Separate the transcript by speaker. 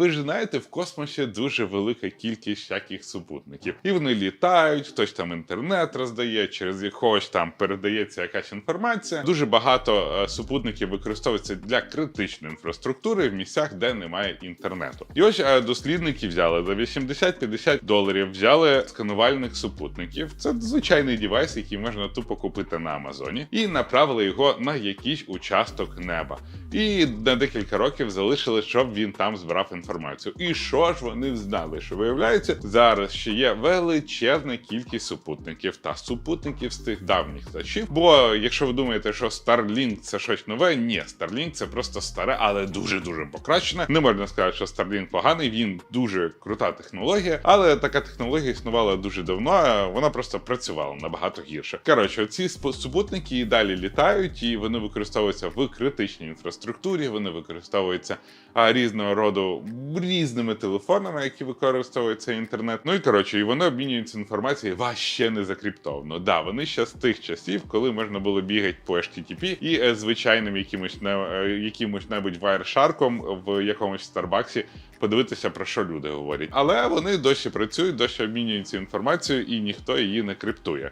Speaker 1: Ви ж знаєте, в космосі дуже велика кількість всяких супутників, і вони літають, хтось там інтернет роздає, через якогось там передається якась інформація. Дуже багато е, супутників використовується для критичної інфраструктури в місцях, де немає інтернету. І ось е, дослідники взяли за 80-50 доларів, взяли сканувальних супутників. Це звичайний девайс, який можна тупо купити на Амазоні, і направили його на якийсь участок неба. І на декілька років залишили, щоб він там збирав інформацію. І що ж вони знали? Що виявляється, зараз ще є величезна кількість супутників та супутників з тих давніх часів. Бо якщо ви думаєте, що Starlink це щось нове, ні, Starlink це просто старе, але дуже дуже покращене. Не можна сказати, що Starlink поганий. Він дуже крута технологія, але така технологія існувала дуже давно. Вона просто працювала набагато гірше. Коротше, ці супутники і далі літають, і вони використовуються в критичній інфраструктурі. Вони використовуються а, різного роду різними телефонами, які використовується інтернет. Ну і коротше, і вони обмінюються інформацією ваще не закриптовано. Да, вони ще з тих часів, коли можна було бігати по HTTP і е, звичайним якимось не е, якимось небудь вайршарком в якомусь Старбаксі подивитися про що люди говорять. Але вони досі працюють, досі обмінюються інформацією, і ніхто її не криптує.